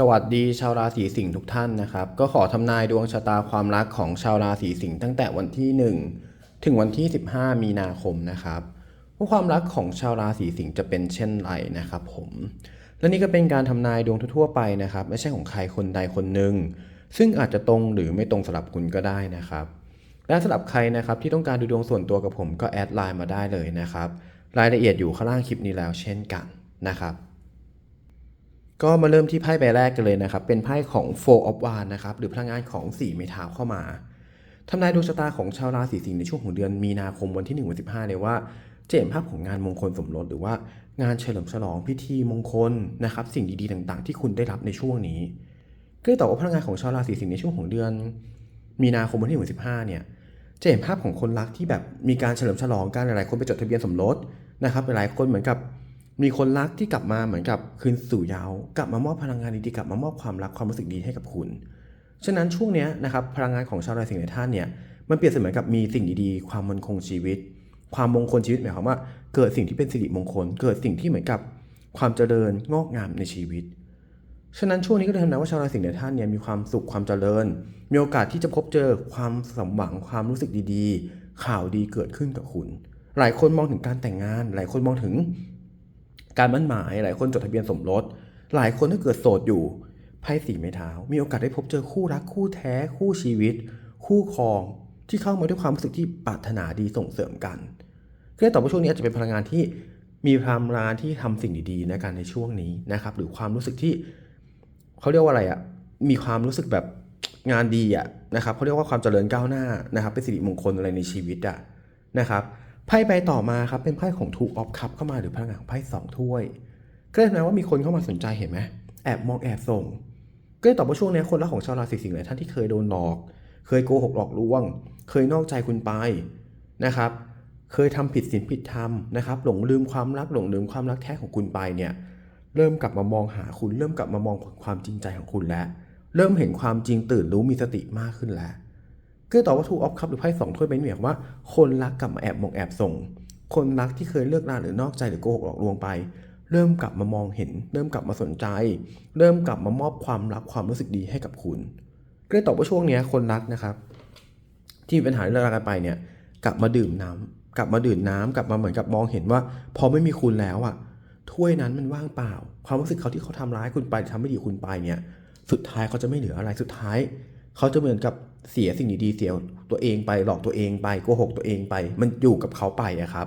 สวัสดีชาวราศีสิงห์ทุกท่านนะครับ ก็ขอทำนายดวงชะตาความรักของชาวราศีสิงห์ตั้งแต่วันที่ 1 ถึงวันที่ 15 มีนาคมนะครับว่าความรักของชาวราศีสิงห์จะเป็นเช่นไรนะครับ ผม และนี่ก็เป็นการทำนายดวงทั่วไปนะครับ ไม่ใช่ของใครคนใดคนหนึ่งซึ่งอาจจะตรงหรือไม่ตรงสำหรับคุณก็ได้นะครับและสำหรับใครนะครับที่ต้องการดูดวงส่วนตัวกับผมก็แอดไลน์มาได้เลยนะครับ รายละเอียดอยู่ข้างล่างคลิปนี้แล้วเช่นกันนะครับ ก็มาเริ่มที่ไพ่ใบแรกกันเลยนะครับ เป็นไพ่ของ Four of Wands นะครับ หรือพลังงานของ4ไม้เท้าเข้ามาทำนายดวงชะตาของชาวราศีสิงห์ในช่วงของเดือนมีนาคมวันที่1วัน15เลยว่าจะเห็นภาพของงานมงคลสมรสหรือว่างานเฉลิมฉลองพิธีมงคลนะครับ สิ่งดีๆต่างๆ ที่คุณได้รับในช่วงนี้ก็เลยตอบว่าพลังงานของชาวราศีสิงห์ในช่วงของเดือน มีนาคมวันที่1วัน15เนี่ยจะเห็นภาพของคนรักที่แบบมีการเฉลิมฉลองกันหลายๆคนไปจดทะเบียนสมรสนะครับหลายๆคนเหมือนกับ มีคนรักที่กลับมาเหมือนกับคืนสู่เยาว์กลับมามอบพลังงานดีๆกลับมามอบความรักความรู้สึกดีให้กับคุณ ฉะนั้นช่วงนี้นะครับพลังงานของชาวราศีสิงห์ในท่านเนี่ยมันเปรียบเสมือนกับมีสิ่งดีๆ ความมั่นคงชีวิต ความมงคลชีวิตหมายความว่าเกิดสิ่งที่เป็นสิริมงคล เกิดสิ่งที่เหมือนกับความเจริญงอกงามในชีวิต ฉะนั้นช่วงนี้ก็เลยทำนายว่าชาวราศีสิงห์ในท่านเนี่ยมีความสุขความเจริญ มีโอกาสที่จะพบเจอความสมหวังความรู้สึกดีๆ ข่าวดีเกิดขึ้นกับคุณ หลายคนมองถึงการแต่งงาน หลายคนมองถึง การมั่นหมายหลายคนจดทะเบียนสมรส หลายคนถ้าเกิดโสดอยู่ไพ่สีไม้เท้า มีโอกาสได้พบเจอคู่รักคู่แท้ คู่ชีวิต คู่ครองที่เข้ามาด้วยความรู้สึกที่ปรารถนาดีส่งเสริมกันก็เลยตอบว่าช่วงนี้อาจจะเป็นพลังงานที่มีพลังงานที่ทำสิ่งดีๆในการในช่วงนี้นะครับ หรือความรู้สึกที่เขาเรียกว่าอะไรอะ่ะมีความรู้สึกแบบงานดีอะ่ะนะครับเขาเรียกว่าความเจริญก้าวหน้านะครับเป็นสิริมงคลอะไรในชีวิตอะ่ะนะครับ ไพ่ใบต่อมาครับเป็นไพ่ของทูออฟคัพเข้ามาหรือพลังงานของไพ่สองถ้วย ก็เลยทำให้ว่ามีคนเข้ามาสนใจเห็นไหมแอบมองแอบส่ง ก็เลยตอบว่าช่วงนี้คนรักของชาวราศีสิงห์หลายท่านที่เคยโดนหลอก เคยโกหกหลอกลวง เคยนอกใจคุณไปนะครับ เคยทำผิดศีลผิดธรรมนะครับหลงลืมความรักหลงลืมความรักแท้ของคุณไปเนี่ยเริ่มกลับมามองหาคุณเริ่มกลับมามองความจริงใจของคุณแล้ว เริ่มเห็นความจริงตื่นรู้มีสติมากขึ้นแล้ว ก็ตอบว่าทูออฟคัพหรือไพ่สองถ้วยเป็นเหมือนว่า คนรักกลับมาแอบมองแอบส่ง คนรักที่เคยเลิกลาหรือนอกใจหรือโกหกหลอกลวงไป เริ่มกลับมามองเห็น เริ่มกลับมาสนใจ เริ่มกลับมามอบความรักความรู้สึกดีให้กับคุณก็เลยตอบว่าช่วงนี้คนรักนะครับ ที่มีปัญหาเรื่องรากันไปเนี่ย กลับมาดื่มน้ำกลับมาดื่มน้ำกลับมาเหมือนกับมองเห็นว่า พอไม่มีคุณแล้วอะถ้วยนั้นมันว่างเปล่า ความรู้สึกเขาที่เขาทำร้ายคุณไปทำไม่ดีคุณไปเนี่ย สุดท้ายเขาจะไม่เหลืออะไรสุดท้าย เขาจะเหมือนกับ เสียสิ่งดีๆเสียตัวเองไปหลอกตัวเองไปโกหกตัวเองไป มันอยู่กับเขาไปอะครับ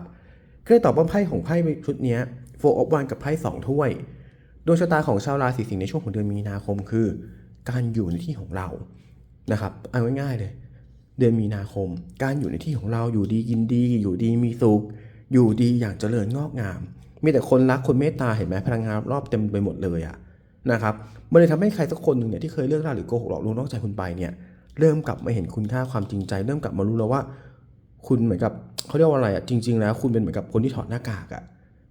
ก็เลยตอบว่าไพ่ของไพ่ชุดนี้โฟออฟวันกับไพ่สองถ้วยดวงชะตาของชาวราศีสิงห์ในช่วงของเดือนมีนาคมคือ การอยู่ในที่ของเรานะครับเอาง่ายๆเลย เดือนมีนาคม การอยู่ในที่ของเราอยู่ดีกินดี อยู่ดีมีสุขอยู่ดีอย่างเจริญงอกงาม มีแต่คนรักคนเมตตาเห็นไหมพลังงานรอบเต็มไปหมดเลยอะนะครับมันเลยทำให้ใครสักคนหนึ่งเนี่ยที่เคยเลิกราหรือโกหกหลอกลวงนอกใจคุณไปเนี่ย เริ่มกลับมาเห็นคุณค่าความจริงใจ เริ่มกลับมารู้แล้วว่า คุณเหมือนกับเขาเรียกว่าอะไรอะจริง ๆ แล้ว คุณเป็นเหมือนกับคนที่ถอดหน้ากากอะ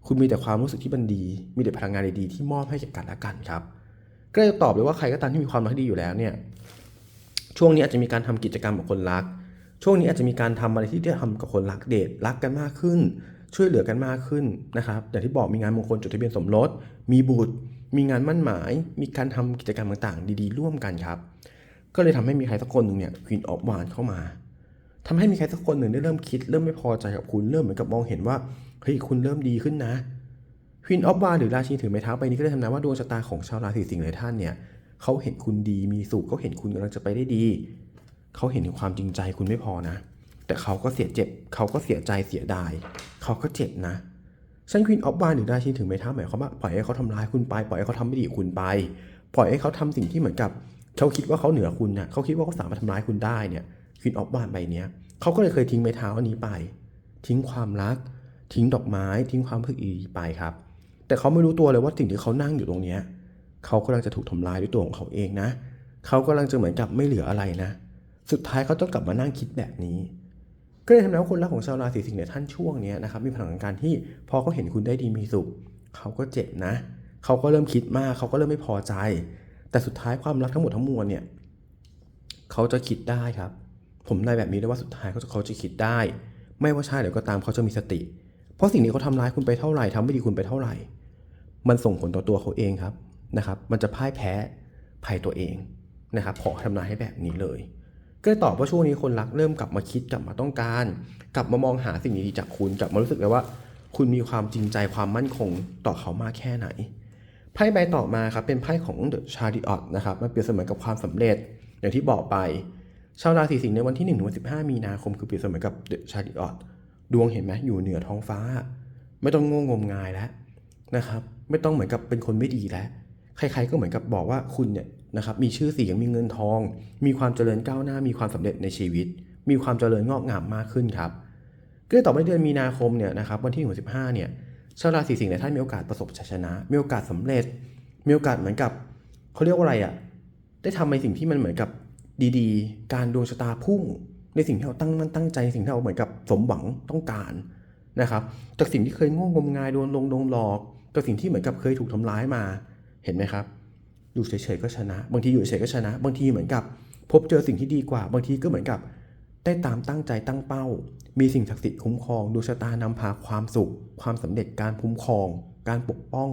คุณมีแต่ความรู้สึกที่มันดี มีแต่พลังงานดีๆที่มอบให้แก่กันและกันครับก็เลยตอบเลยว่าใครก็ตามที่มีความรักดีอยู่แล้วเนี่ยช่วงนี้อาจจะมีการทำกิจกรรมกับคนรัก ช่วงนี้อาจจะมีการทำอะไรที่ได้ทำกับคนรักเดทรักกันมากขึ้น ช่วยเหลือกันมากขึ้นนะครับอย่างที่บอกมีงานมงคลจดทะเบียนสมรส มีบุตร มีงานมั่นหมาย มีการทำกิจกรรมต่างๆ ดีๆ ร่วมกันครับ ก็เลยทำให้มีใครสักคนหนึ่งเนี่ยควีนออฟวานเข้ามาทำให้มีใครสักคนหนึ่งได้เริ่มคิด เริ่มไม่พอใจกับคุณเริ่มเหมือนกับมองเห็นว่าเฮ้ยคุณเริ่มดีขึ้นนะควีนออฟวานหรือราชินีถือไม้เท้าไปนี้ก็ได้ทำนายว่าดวงชะตาของชาวราศีสิงห์หลายท่านเนี่ยเขาเห็นคุณดีมีสุขเขาเห็นคุณกำลังจะไปได้ดี เขาเห็นถึงความจริงใจคุณไม่พอนะ แต่เขาก็เสียเจ็บ เขาก็เสียใจเสียดาย เขาก็เจ็บนะฉันควีนออฟวานหรือราชินีถึงไม้เท้าหมายความว่าปล่อยให้เขาทำร้ายคุณไป ปล่อยให้เขาทำไม่ดีคุณไป ปล่อยให้เขาทำสิ่งที่เหมือนกับ เขาคิดว่าเขาเหนือคุณเนะ่ะเขาคิดว่าเขาสามารถทำร้ายคุณได้เนี่ยควีนออฟวานใบเนี้ยเขาก็เลยเคยทิ้งไม้เท้าอันนี้ไป ทิ้งความรัก ทิ้งดอกไม้ ทิ้งความพึกอีไปครับ แต่เขาไม่รู้ตัวเลยว่าสิ่งที่เขานั่งอยู่ตรงเนี้ยเขากำลังจะถูกทำลายด้วยตัวของเขาเองนะเขากำลังจะเหมือนกับไม่เหลืออะไรนะ สุดท้ายเขาต้องกลับมานั่งคิดแบบนี้ก็เลยทำให้คนรักของชาวราศีสิงห์เนี่ยท่านช่วงเนี้ยนะครับมีพลังการที่พอเขาเห็นคุณได้ดีมีสุขเขาก็เจ็บนะ เขาก็เริ่มคิดมาก เขาก็เริ่มไม่พอใจ แต่สุดท้ายความรักทั้งหมดทั้งมวลเนี่ยเขาจะคิดได้ครับ ผมได้แบบนี้เลยว่าสุดท้ายเขาจะเขาจะคิดได้ ไม่ว่าใช่หรือก็ตามเขาจะมีสติ เพราะสิ่งนี้เขาทำร้ายคุณไปเท่าไหร่ทำไม่ดีคุณไปเท่าไหร่ มันส่งผลต่อตัวเขาเองครับนะครับ มันจะพ่ายแพ้ภัยตัวเองนะครับขอทำนายให้แบบนี้เลยก็เลยตอบว่าช่วงนี้คนรักเริ่มกลับมาคิดกลับมาต้องการ กลับมามองหาสิ่งดีๆจากคุณกลับมารู้สึกเลยว่า คุณมีความจริงใจความมั่นคงต่อเขามากแค่ไหน ไพ่ใบต่อมาครับเป็นไพ่ของ The Chariot นะครับมันเปรียบเสมือนกับความสำเร็จ อย่างที่บอกไป ชาวราศีสิงห์ในวันที่1ถึงวัน15มีนาคมคือเปรียบเสมือนกับ The Chariot ดวงเห็นไหมอยู่เหนือท้องฟ้า ไม่ต้องงงงมงายแล้วนะครับ ไม่ต้องเหมือนกับเป็นคนไม่ดีแล้วใครๆก็เหมือนกับบอกว่าคุณเนี่ยนะครับมีชื่อเสียงมีเงินทอง มีความเจริญก้าวหน้ามีความสำเร็จในชีวิต มีความเจริญงอกงามมากขึ้นครับก็ต่อไปเดือนมีนาคมเนี่ยนะครับวันที่1ถึง15เนี่ย ชาวราศีสิงห์เนี่ยท่านมีโอกาสประสบชัยชนะ มีโอกาสสำเร็จ มีโอกาสเหมือนกับเขาเรียกว่าอะไรอะ่ะ ได้ทำในสิ่งที่มันเหมือนกับดีๆ การดวงชะตาพุ่ง ในสิ่งที่เราตั้งมั่นตั้งใจสิ่งที่เราเหมือนกับสมหวังต้องการนะครับ จากสิ่งที่เคยง่วงงมงายโดนลงโดนหลอกกับสิ่งที่เหมือนกับเคยถูกทำร้ายมา เห็นไหมครับ อยู่เฉยๆก็ชนะ บางทีอยู่เฉยๆก็ชนะ บางทีเหมือนกับ พบเจอสิ่งที่ดีกว่า บางทีก็เหมือนกับ ได้ตามตั้งใจตั้งเป้า มีสิ่งศักดิ์สิทธิ์คุ้มครองดวงชะตานำพาความสุข ความสำเร็จการคุ้มครอง การปกป้อง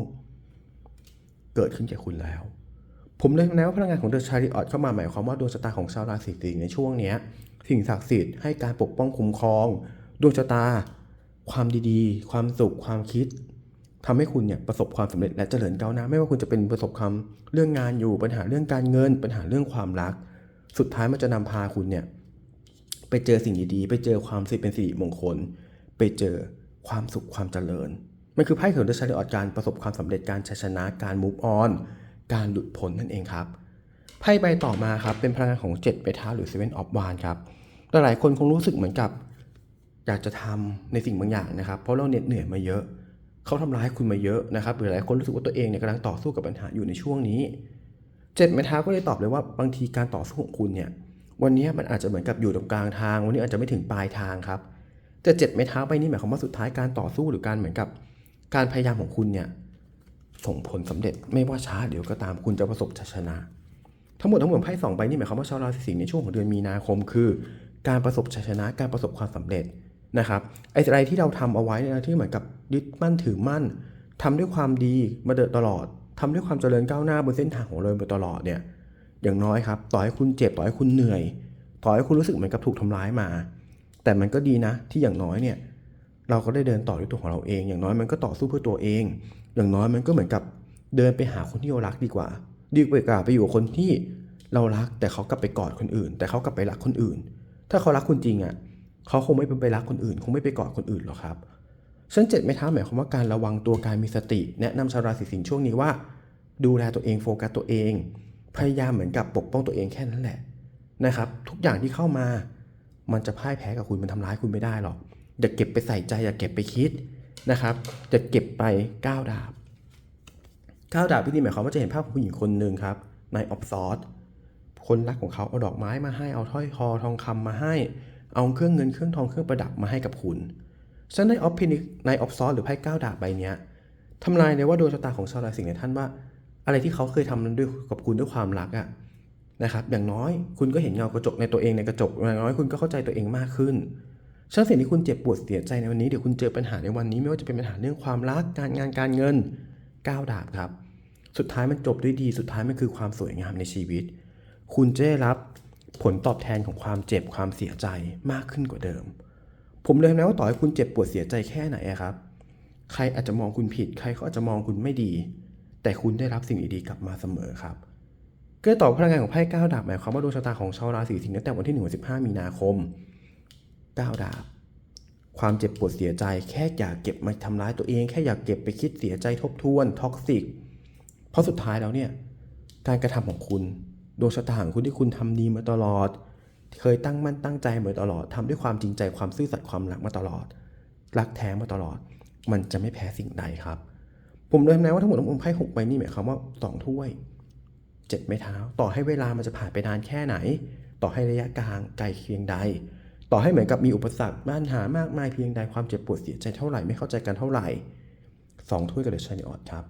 เกิดขึ้นแก่คุณแล้ว ผมเลยแนะว่าพลังงานของเดอะชาริออตเข้ามาหมายความว่าดวงชะตาของชาวราศีสิงห์ในช่วงนี้สิ่งศักดิ์สิทธิ์ให้การปกป้องคุ้มครองดวงชะตา ความดีๆ ความสุข ความคิดทำให้คุณเนี่ยประสบความสำเร็จและเจริญก้าวหน้า ไม่ว่าคุณจะเป็นประสบความเรื่องงานอยู่ปัญหาเรื่องการเงิน ปัญหาเรื่องความรัก สุดท้ายมันจะนำพาคุณเนี่ย เจอสิ่งดีๆ ไปเจอความสิเป็นสิริมงคล ไปเจอความสุขความเจริญ มันคือไพ่ของดอะชาริออตการประสบความสำเร็จการชัยชนะการมูฟออน การหลุดพ้นนั่นเองครับ ไพ่ใบต่อมาครับเป็นพลังงานของ7ไปท้าหรือ Seven of Wands ครับ หลายๆคนคงรู้สึกเหมือนกับ อยากจะทำในสิ่งบางอย่างนะครับ เพราะเราเหน็ดเหนื่อยมาเยอะ เขาทำร้ายคุณมาเยอะนะครับ หรือหลายคนรู้สึกว่าตัวเองเนี่ยกำลังต่อสู้กับปัญหาอยู่ในช่วงนี้ เจ็ดไม้เท้าก็เลยตอบเลยว่าบางทีการต่อสู้ของคุณเนี่ย วันนี้มันอาจจะเหมือนกับอยู่ตรงกลางทาง วันนี้อาจจะไม่ถึงปลายทางครับ แต่เจ็ดไม้เท้าไปนี่หมายความว่าสุดท้ายการต่อสู้หรือการเหมือนกับ การพยายามของคุณเนี่ยส่งผลสำเร็จไม่ว่าช้าเดี๋ยวก็ตามคุณจะประสบชัยชนะ ทั้งหมดทั้งมวลไพ่สองใบนี่หมายความว่าชาวราศีสิงห์ในช่วงของเดือนมีนาคมคือ การประสบชัยชนะการประสบความสำเร็จนะครับไอ้อะไรที่เราทำเอาไว้เนี่ยนะที่เหมือนกับยึดมั่นถือมั่นทำด้วยความดีมาเดินตลอดทำด้วยความเจริญก้าวหน้าบนเส้นทางของเรามาตลอดเนี่ย อย่างน้อยครับ ต่อให้คุณเจ็บต่อให้คุณเหนื่อย ต่อให้คุณรู้สึกเหมือนกับถูกทำร้ายมา แต่มันก็ดีนะ ที่อย่างน้อยเนี่ย เราก็ได้เดินต่อด้วยตัวของเราเอง อย่างน้อยมันก็ต่อสู้เพื่อตัวเอง อย่างน้อยมันก็เหมือนกับเดินไปหาคนที่เรารักดีกว่า ดีกว่าไปอยู่กับคนที่เรารัก แต่เขากลับไปกอดคนอื่น แต่เขากลับไปรักคนอื่น ถ้าเขารักคุณจริงอะเขาคงไม่ไปรักคนอื่น คงไม่ไปกอดคนอื่นหรอกครับชั้นเจ็ดไม่ท้าหมายความว่าการระวังตัวการมีสติ แนะนำชาวราศีสิงห์ช่วงนี้ว่า ดูแลตัวเองโฟกัสตัวเอง พยายามเหมือนกับปกป้องตัวเองแค่นั้นแหละนะครับ ทุกอย่างที่เข้ามา มันจะพ่ายแพ้กับคุณมันทำร้ายคุณไม่ได้หรอกอย่าเก็บไปใส่ใจอย่าเก็บไปคิดนะครับอย่าเก็บไปก้าวดาบก้าวดาบที่นี่หมายความว่าจะเห็นภาพของผู้หญิงคนหนึ่งครับนายออฟซอสคนรักของเขาเอาดอกไม้มาให้เอาถ้อยคอทองคำมาให้ เอาเครื่องเงินเครื่องทองเครื่องประดับมาให้กับคุณฉะนั้นในออฟพินิกในออฟซอสหรือไพ่ก้าวดาบใบเนี้ยทำนายเลยว่าดวงชะตาของชาวราศีสิงห์เนี่ยท่านว่า อะไรที่เขาเคยทำนั้นด้วยกับคุณด้วยความรักอะนะครับ อย่างน้อยคุณก็เห็นเงากระจกในตัวเองในกระจกอย่างน้อยคุณก็เข้าใจตัวเองมากขึ้นฉะนั้นสิ่งที่คุณเจ็บปวดเสียใจในวันนี้เดี๋ยวคุณเจอปัญหาในวันนี้ไม่ว่าจะเป็นปัญหาเรื่องความรักการงานการเงินก้าวดาบครับ สุดท้ายมันจบด้วยดีสุดท้ายมันคือความสวยงามในชีวิต คุณจะได้รับผลตอบแทนของความเจ็บความเสียใจมากขึ้นกว่าเดิม ผมเลยนะว่าต่อให้คุณเจ็บปวดเสียใจแค่ไหนครับ ใครอาจจะมองคุณผิด ใครเขาอาจจะมองคุณไม่ดี แต่คุณได้รับสิ่งดีๆกลับมาเสมอครับก็ต่อพลังงานของไพ่ก้าดาบหมายความว่าดวงชะตาของชาวราศีสิงห์ตั้งแต่วันที่1ถึง15 มีนาคมก้าดาบความเจ็บปวดเสียใจ แค่อยากเก็บมาทำร้ายตัวเอง แค่อยากเก็บไปคิดเสียใจทบทวนท็อกซิกเพราะสุดท้ายแล้วเนี่ยการกระทำของคุณดวงชะตาของคุณที่คุณทำดีมาตลอด เคยตั้งมั่นตั้งใจมาตลอดทำด้วยความจริงใจความซื่อสัตย์ความรักมาตลอด รักแท้มาตลอด มันจะไม่แพ้สิ่งใดครับ ผมเลยทำนะว่าทั้งหมดทั้งมวลไพ่หกใบนี่หมายความว่าสองถ้วยเจ็ดไม้เท้า ต่อให้เวลามันจะผ่านไปนานแค่ไหน ต่อให้ระยะกลางไกลเคียงใด ต่อให้เหมือนกับมีอุปสรรคปัญหามากมายเพียงใดความเจ็บปวดเสียใจเท่าไหร่ไม่เข้าใจกันเท่าไหร่สองถ้วยกับเดอะชาริออตครับ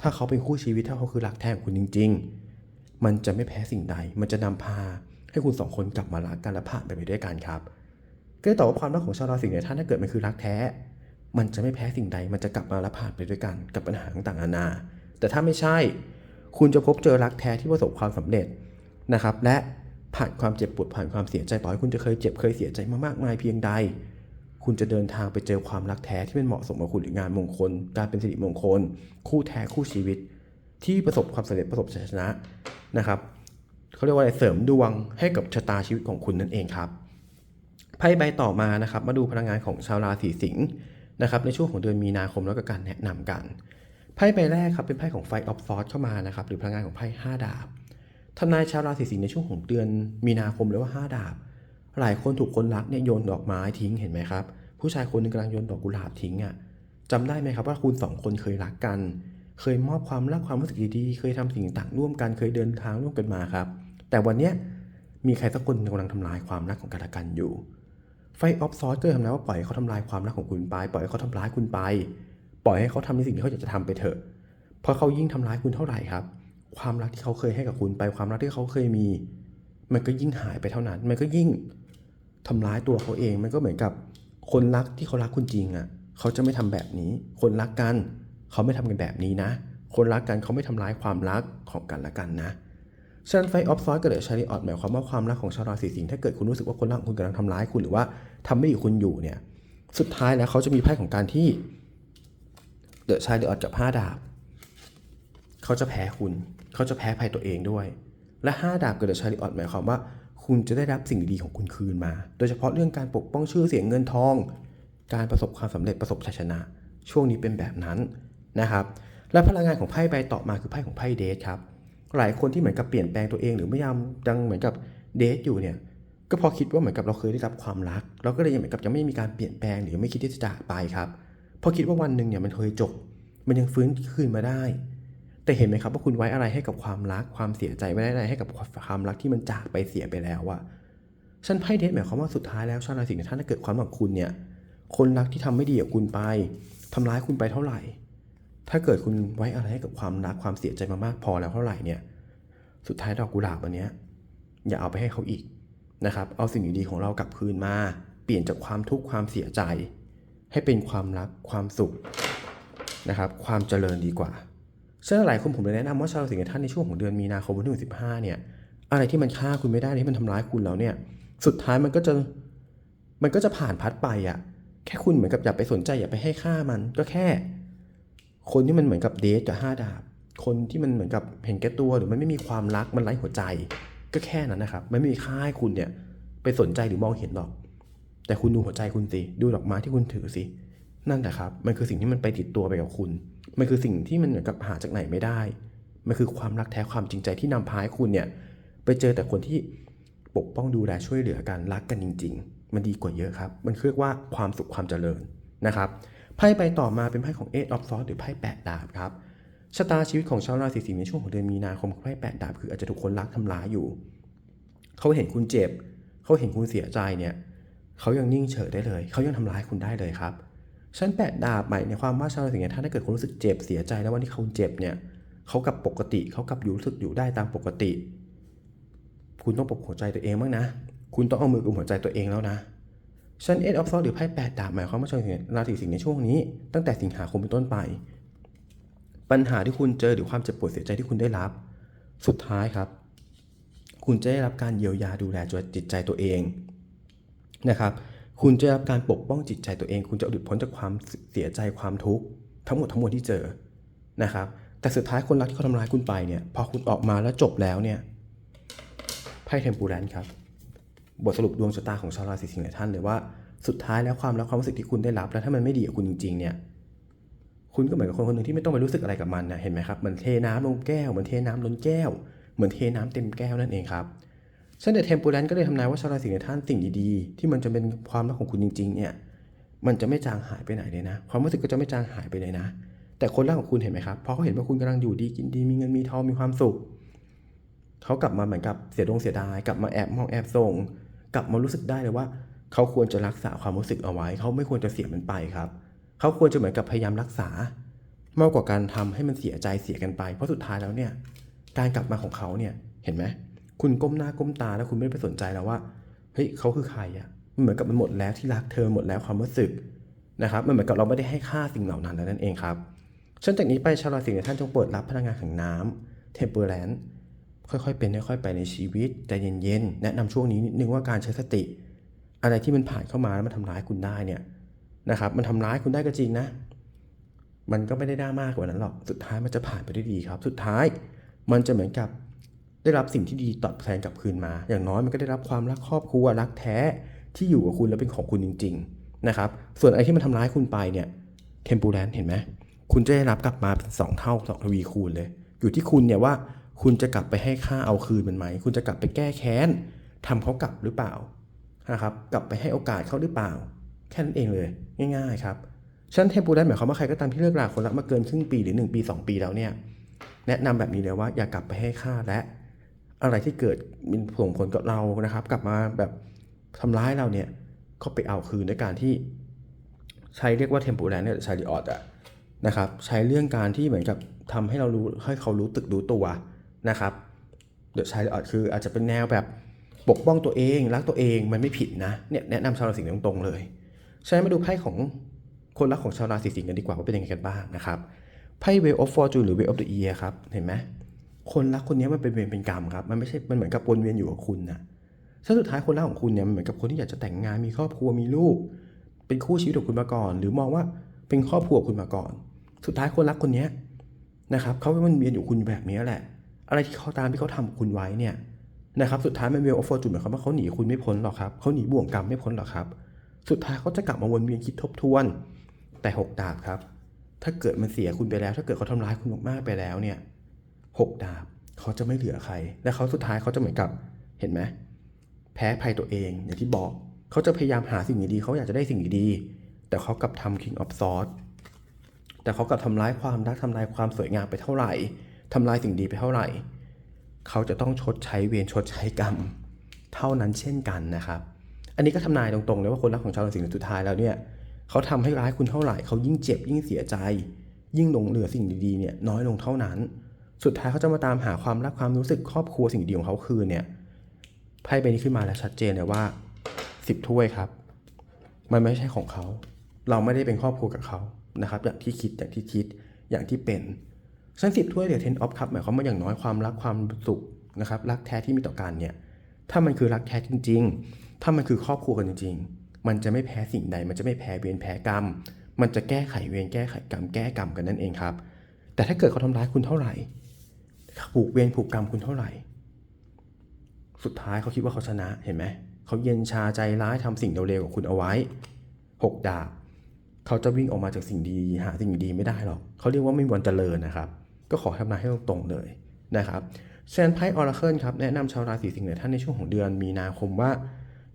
ถ้าเขาเป็นคู่ชีวิตถ้าเขาคือรักแท้ของคุณจริง ๆ มันจะไม่แพ้สิ่งใด มันจะนำพาให้คุณสองคนกลับมารักกันและผ่านไปไปด้วยกันครับก็ตอบว่าความรักของชาวราศีเนี่ยท่านถ้าเกิดมันคือรักแท้ มันจะไม่แพ้สิ่งใด มันจะกลับมาและผ่านไปด้วยกันกับปัญหาต่างๆนานา แต่ถ้าไม่ใช่ คุณจะพบเจอรักแท้ที่ประสบความสำเร็จนะครับ และผ่านความเจ็บปวดผ่านความเสียใจ ต่อให้คุณจะเคยเจ็บเคยเสียใจมามากมายเพียงใด คุณจะเดินทางไปเจอความรักแท้ที่เป็นเหมาะสมกับคุณหรืองานมงคล การเป็นสิริมงคล คู่แท้คู่ชีวิต ที่ประสบความสำเร็จประสบชัยชนะนะครับเขาเรียกว่าอะไรเสริมดวงให้กับชะตาชีวิตของคุณนั่นเองครับไพ่ใบต่อมานะครับ มาดูพลังงานของชาวราศีสิงห์ นะครับในช่วงของเดือนมีนาคมแล้วก็การแนะนำกันไพ่ใบแรกครับเป็นไพ่ของไฟออฟซอร์สเข้ามานะครับหรือพลังงานของไพ่ห้าดาบทำนายชาวราศีสิงห์ในช่วงของเดือนมีนาคมหรือว่าห้าดาบ หลายคนถูกคนรักเนี่ยโยนดอกไม้ทิ้งเห็นไหมครับ ผู้ชายคนหนึงกำลังโยนดอกกุหลาบทิ้งอะจำได้ไหมครับว่าคุณสองคนเคยรักกัน เคยมอบความรักความรู้สึกดีๆ เคยทำสิ่งต่างๆร่วมกันเคยเดินทางร่วมกันมาครับ แต่วันเนี้ยมีใครสักคนกำลังทำลายความรักของกันและกันอยู่ ไฟออฟซอสก็ทำนายว่าปล่อยให้เขาทำลายความรักของคุณไป ปล่อยให้เขาทำร้ายคุณไป ปล่อยให้เขาทำในสิ่งที่เขาอยากจะทำไปเถอะ เพราะเขายิ่งทำร้ายคุณเท่าไหร่ครับ ความรักที่เขาเคยให้กับคุณไป ความรักที่เขาเคยมี มันก็ยิ่งหายไปเท่านั้น มันก็ยิ่งทำร้ายตัวเขาเอง มันก็เหมือนกับ คนรักที่เขารักคุณจริงอะ เขาจะไม่ทำแบบนี้ คนรักกัน เขาไม่ทำกันแบบนี้นะ คนรักกันเขาไม่ทำร้ายความรักของกันและกันนะ ฉะนั้นไฟออฟซอยกับเดอะชาริออตหมายความว่าความรักของชาวราศีสิงห์ถ้าเกิดคุณรู้สึกว่าคนรักของคุณกำลังทำร้ายคุณหรือว่าทำไม่ดีกับคุณอยู่เนี่ย สุดท้ายแล้วเขาจะมีไพ่ของการที่เดอะชาริออตกับห้าดาบ เขาจะแพ้คุณ เขาจะแพ้ภัยตัวเองด้วย และห้าดาบกับเดอะชาริออตหมายความว่า คุณจะได้รับสิ่งดีๆของคุณคืนมา โดยเฉพาะเรื่องการปกป้องชื่อเสียงเงินทอง การประสบความสำเร็จประสบชัยชนะ ช่วงนี้เป็นแบบนั้นนะครับ และพลังงานของไพ่ใบต่อมาคือไพ่ของไพ่เดทครับ หลายคนที่เหมือนกับเปลี่ยนแปลงตัวเองหรือไม่ยามยังเหมือนกับเดทอยู่เนี่ยก็พอคิดว่าเหมือนกับเราเคยได้รับความรัก เราก็เลยยังเหมือนกับยังไม่มีการเปลี่ยนแปลงหรือไม่คิดที่จะจากไปครับพอคิดว่าวันหนึ่งเนี่ยมันเคยจบ มันยังฟื้นคืนมาได้ แต่เห็นไหมครับว่าคุณไว้อะไรให้กับความรักความเสียใจไว้อะไรให้กับความรักที่มันจากไปเสียไปแล้วอะฉันไพ่เดทหมายความว่าสุดท้ายแล้วชาวราศีในท่านถ้าเกิดความหวังคุณเนี่ยคนรักที่ทำไม่ดีกับคุณไปทำร้ายคุณไปเท่าไหร่ ถ้าเกิดคุณไว้อะไรให้กับความรักความเสียใจมามากพอแล้วเท่าไหร่เนี่ย สุดท้ายดอกกุหลาบอันเนี้ยอย่าเอาไปให้เขาอีกนะครับ เอาสิ่งดีๆของเรากลับคืนมา เปลี่ยนจากความทุกข์ความเสียใจ ให้เป็นความรักความสุขนะครับ ความเจริญดีกว่าฉะนั้นหลายคนผมเลยแนะนำว่าชาวราศีกันท่านในช่วงของเดือนมีนาคมวันที่สิบห้าเนี่ย อะไรที่มันฆ่าคุณไม่ได้ที่มันทำร้ายคุณแล้วเนี่ย สุดท้ายมันก็จะมันก็จะผ่านพัดไปอะ แค่คุณเหมือนกับอย่าไปสนใจอย่าไปให้ค่ามันก็แค่ คนที่มันเหมือนกับเดทกับห้าดาบ คนที่มันเหมือนกับเห็นแก่ตัวหรือมันไม่มีความรักมันไร้หัวใจ ก็แค่นั้นนะครับมันไม่มีค่าให้คุณเนี่ยไปสนใจหรือมองเห็นหรอก แต่คุณดูหัวใจคุณสิดูดอกไม้ที่คุณถือสินั่นแหละครับ มันคือสิ่งที่มันไปติดตัวไปกับคุณ มันคือสิ่งที่มันเหมือนกับหาจากไหนไม่ได้ มันคือความรักแท้ความจริงใจที่นำพาให้คุณเนี่ยไปเจอแต่คนที่ปกป้องดูแลช่วยเหลือกันรักกันจริง ๆ มันดีกว่าเยอะครับ มันเรียกว่าความสุขความเจริญนะครับ ไพ่ใบต่อมาเป็นไพ่ของ Eight of Swords หรือไพ่แปดดาบครับชะตาชีวิตของชาวราศีสิงห์ในช่วงของเดือนมีนาคมไพ่แปดดาบคืออาจจะถูกคนรักทำร้ายอยู่ เขาเห็นคุณเจ็บ เขาเห็นคุณเสียใจเนี่ยเขายังนิ่งเฉยได้เลย เขายังทำร้ายคุณได้เลยครับชั้นแปดดาบหมายในความว่าชาวราศีสิงห์ถ้าได้เกิดคุณรู้สึกเจ็บเสียใจแล้ววันที่เขาเจ็บเนี่ยเขากับปกติเขากับอยู่รู้สึกอยู่ได้ตามปกติ คุณต้องปกหัวใจตัวเองบ้างนะ คุณต้องเอามือกุมหัวใจตัวเองแล้วนะ ชั้นเอ็ดออฟซอหรือไพ่แปดดาบหมายความว่าชาวราศีสิงห์ในช่วงนี้ ตั้งแต่สิงหาคมเป็นต้นไป ปัญหาที่คุณเจอหรือความเจ็บปวดเสียใจที่คุณได้รับ สุดท้ายครับ คุณจะได้รับการเยียวยาดูแลจิตใจตัวเองนะครับ คุณจะได้รับการปกป้องจิตใจตัวเอง คุณจะหลุดพ้นจากความเสียใจความทุกข์ทั้งหมดทั้งมวลที่เจอนะครับ แต่สุดท้ายคนรักที่เขาทำร้ายคุณไปเนี่ย พอคุณออกมาแล้วจบแล้วเนี่ยไพ่เทมปูแรนครับ บทสรุปดวงชะตาของชาวราศีสิงห์หลายท่านเลยว่าสุดท้ายแล้วความรักความรู้สึกที่คุณได้รับ แล้วถ้ามันไม่ดีกับคุณจริงๆเนี่ยคุณก็เหมือนกับคนคนหนึ่งที่ไม่ต้องไปรู้สึกอะไรกับมันนะเห็นไหมครับเหมือนเทน้ำลงแก้วเหมือนเทน้ำล้นแก้ว เหมือนเทน้ำเต็มแก้วนั่นเองครับเช่นเดเทมปูแลนก็เลยทำนายว่าชาวราศีในท่านสิ่งดีๆ ที่มันจะเป็นความรักของคุณจริง ๆ เนี่ยมันจะไม่จางหายไปไหนเลยนะ ความรู้สึกก็จะไม่จางหายไปเลยนะ แต่คนรักของคุณเห็นไหมครับพอเขาเห็นว่าคุณกำลังอยู่ดีกินดีมีเงินมีทองมีความสุขเขากลับมาเหมือนกับเสียดงเสียดายกลับมาแอบมองแอบส่ง กลับมารู้สึกได้เลยว่า เขาควรจะรักษาความรู้สึกเอาไว้ เขาไม่ควรจะเสียมันไปครับ เขาควรจะเหมือนกับพยายามรักษามากกว่าการทำให้มันเสียใจเสียกันไป เพราะสุดท้ายแล้วเนี่ยการกลับมาของเขาเนี่ยเห็นไหมคุณก้มหน้าก้มตาแล้วคุณไม่ไปสนใจแล้วว่าเฮ้ยเขาคือใครอะมันเหมือนกับมันหมดแล้วที่รักเธอหมดแล้วความรู้สึกนะครับมันเหมือนกับเราไม่ได้ให้ค่าสิ่งเหล่านั้นแล้วนั่นเองครับเช่นจากนี้ไปชาวราศีเนี่ยท่านจงเปิดรับพลังงานของน้เทมเปอร์แลน ค่อยๆเป็นค่อยๆไปในชีวิตใจเย็นๆแนะนำช่วงนี้นิดนึงว่าการใช้สติ อะไรที่มันผ่านเข้ามาแล้วมันทำร้ายคุณได้เนี่ยนะครับมันทำร้ายคุณได้ก็จริงนะ มันก็ไม่ได้ด้ามากกว่านั้นหรอกสุดท้ายมันจะผ่านไปได้ดีครับ สุดท้ายมันจะเหมือนกับได้รับสิ่งที่ดีตอบแทนกลับคืนมา อย่างน้อยมันก็ได้รับความรักครอบครัวรักแท้ที่อยู่กับคุณและเป็นของคุณจริง ๆนะครับ ส่วนอะไรที่มันทำร้ายคุณไปเนี่ยเทมปูแลนเห็นไหมคุณจะได้รับกลับมาเป็นสองเท่าสองทวีคูณเลย อยู่ที่คุณเนี่ยว่า คุณจะกลับไปให้ค่าเอาคืนมันไหม คุณจะกลับไปแก้แค้นทำเขากลับหรือเปล่านะครับ กลับไปให้โอกาสเขาหรือเปล่า แค่นั้นเองเลย ง่าย ๆ ครับฉันเทมปูได้หมายความว่าใครก็ตามที่เลิกราคนรักมาเกินครึ่งปีหรือ 1 ปี 2 ปีแล้วเนี่ย แนะนำแบบนี้เลยว่าอย่ากลับไปให้ค่าและอะไรที่เกิดมีส่งผลกับเรานะครับ กลับมาแบบทำร้ายเราเนี่ยก็ไปเอาคืนด้วยการที่ ใช้เรียกว่าเทมปูแลนเนี่ยชาริออตอะนะครับ ใช้เรื่องการที่เหมือนกับทำให้เรารู้ให้เขารู้ตึกรู้ตัว นะครับเดอะชาริออตคืออาจจะเป็นแนวแบบปกป้องตัวเองรักตัวเองมันไม่ผิดนะเนี่ยแนะนำชาวราศีสิงห์ตรงๆเลยใช้มาดูไพ่ของคนรักของชาวราศีสิงห์กันดีกว่าว่าเป็นยังไงกันบ้างนะครับไพ่เวลออฟฟอร์จูหรือเวลออฟเดอะเอียครับเห็นไหมคนรักคนนี้มันเป็นเวรเป็นกรรมครับมันไม่ใช่มันเหมือนกับวนเวียนอยู่กับคุณนะถ้าสุดท้ายคนรักของคุณเนี่ยมันเหมือนกับคนที่อยากจะแต่งงานมีครอบครัวมีลูก เป็นคู่ชีวิตของคุณมาก่อน หรือมองว่าเป็นครอบครัวของคุณมาก่อน สุดท้ายคนรักคนนี้นะครับเขาเป็นวนเวียนอยู่คุณแบบนี้แหละ อะไรที่เขาตามที่เขาทำคุณไว้เนี่ยนะครับสุดท้ายมันเวลออฟฟอร์จูนหมายความว่าเขาหนีคุณไม่พ้นหรอกครับเขาหนีบ่วงกรรมไม่พ้นหรอกครับ สุดท้ายเขาจะกลับมาวนเวียนคิดทบทวน แต่หกดาบครับ ถ้าเกิดมันเสียคุณไปแล้ว ถ้าเกิดเขาทำร้ายคุณมากๆไปแล้วเนี่ยหกดาบเขาจะไม่เหลือใคร และเขาสุดท้ายเขาจะเหมือนกับเห็นไหมแพ้ภัยตัวเองอย่างที่บอกเขาจะพยายามหาสิ่งดีๆเขาอยากจะได้สิ่งดีๆแต่เขากลับทำ King of Swords แต่เขากลับทำร้ายความรักทำลายความสวยงามไปเท่าไหร่ ทำลายสิ่งดีไปเท่าไหร่ เขาจะต้องชดใช้เวรชดใช้กรรม เท่านั้นเช่นกันนะครับ อันนี้ก็ทำนายตรงๆเลยว่าคนรักของชาวราศีสิงห์สุดท้ายแล้วเนี่ยเขาทำให้ร้ายคุณเท่าไหร่เขายิ่งเจ็บยิ่งเสียใจ ยิ่งหลงเหลือสิ่งดีๆเนี่ยน้อยลงเท่านั้น สุดท้ายเขาจะมาตามหาความรักความรู้สึกครอบครัวสิ่งดีของเขาคืนเนี่ยไพ่ใบนี้ขึ้นมาแล้วชัดเจนเลยว่าสิบถ้วยครับ มันไม่ใช่ของเขา เราไม่ได้เป็นครอบครัวกับเขานะครับ อย่างที่คิดอย่างที่คิดอย่างที่เป็น ฉะนันสิบถ้วยเหลือเทนออฟครับหมายความว่าอย่างน้อยความรักความสุขนะครับรักแท้ที่มีต่อกันเนี่ยถ้ามันคือรักแท้จริง ๆ ถ้ามันคือครอบครัวกันจริง ๆ มันจะไม่แพ้สิ่งใด มันจะไม่แพ้เวรแพ้กรรม มันจะแก้ไขเวรแก้ไขกรรมแก้กรรมกันนั่นเองครับ แต่ถ้าเกิดเขาทำร้ายคุณเท่าไหร่ผูกเวรผูกกรรมคุณเท่าไหร่ สุดท้ายเขาคิดว่าเขาชนะเห็นไหมเขาเย็นชาใจร้ายทำสิ่งเร็วๆกับคุณเอาไว้หกดาบเขาจะวิ่งออกมาจากสิ่งดี หาสิ่งดีไม่ได้หรอกเขาเรียกว่าไม่มีวันเจริญนะครับ ก็ขอทำนายให้ตรงๆเลยนะครับเชนไพ่ออร์เคิลครับแนะนำชาวราศีสิงห์หลายท่านในช่วงของเดือนมีนาคมว่า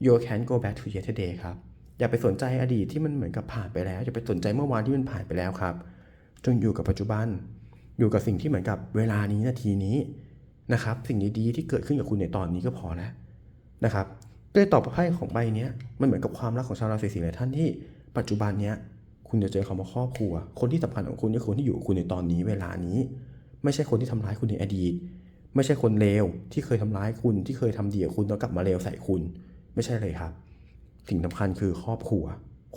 you can go back to yesterday ครับอย่าไปสนใจอดีตที่มันเหมือนกับผ่านไปแล้วอย่าไปสนใจเมื่อวานที่มันผ่านไปแล้วครับจงอยู่กับปัจจุบัน อยู่กับสิ่งที่เหมือนกับเวลานี้นาทีนี้นะครับ สิ่งดีๆที่เกิดขึ้นกับคุณในตอนนี้ก็พอแล้วนะครับด้วยตอบไพ่ของใบนี้มันเหมือนกับความรักของชาวราศีสิงห์หลายท่านที่ปัจจุบันเนี้ย คุณจะเจอคำว่าครอบครัว คนที่สำคัญของคุณคือคนที่อยู่คุณในตอนนี้เวลานี้ ไม่ใช่คนที่ทำร้ายคุณในอดีต ไม่ใช่คนเลวที่เคยทำร้ายคุณที่เคยทำดีกับคุณแล้วกลับมาเลวใส่คุณ ไม่ใช่เลยครับ สิ่งสำคัญคือครอบครัว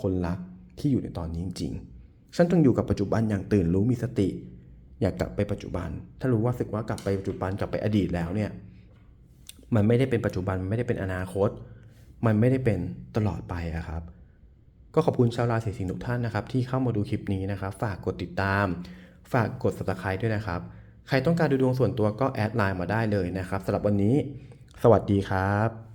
คนรักที่อยู่ในตอนนี้จริงๆฉันต้องอยู่กับปัจจุบันอย่างตื่นรู้มีสติ อยากกลับไปปัจจุบัน ถ้ารู้ว่าสึกว่ากลับไปปัจจุบันกลับไปอดีตแล้วเนี่ยมันไม่ได้เป็นปัจจุบันมันไม่ได้เป็นอนาคต มันไม่ได้เป็นตลอดไปอะครับ ก็ขอบคุณชาวราศีสิงห์ทุกท่านนะครับที่เข้ามาดูคลิปนี้นะครับ ฝากกดติดตาม ฝากกด subscribe ด้วยนะครับ ใครต้องการดูดวงส่วนตัวก็แอดไลน์มาได้เลยนะครับสำหรับวันนี้ สวัสดีครับ